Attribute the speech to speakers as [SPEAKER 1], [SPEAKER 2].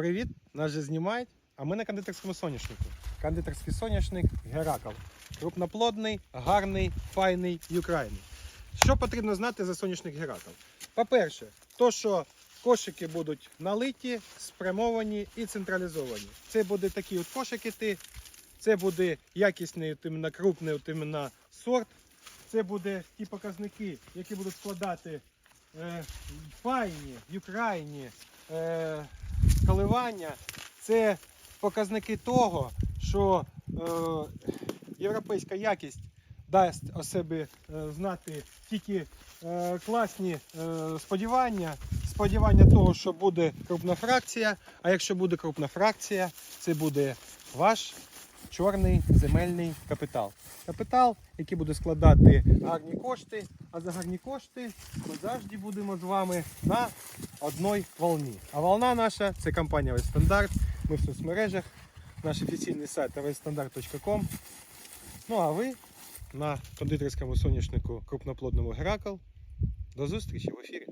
[SPEAKER 1] Привіт! Нас же знімають, а ми на кондитерському соняшнику. Кондитерський соняшник Геракл. Крупноплодний, гарний, файний і українний. Що потрібно знати за соняшник Геракл? По-перше, то, що кошики будуть налиті, спрямовані і централізовані. Це буде такі от кошики йти, це буде якісний от іменно, крупний от іменно сорт. Це буде ті показники, які будуть складати е, файні, юкрайні е, коливання. Це показники того, що е, європейська якість дасть о себе е, знати тільки е, класні е, сподівання. Сподівання того, що буде крупна фракція. А якщо буде крупна фракція, це буде ваш чорний земельний капітал. Капітал, який буде складати гарні кошти, а за гарні кошти ми завжди будемо з вами на одній волні. А волна наша це компанія Вестандарт. Ми в соцмережах, наш офіційний сайт westandart.com. Ну а ви на кондитерському соняшнику крупноплодному Геракл. До зустрічі в ефірі.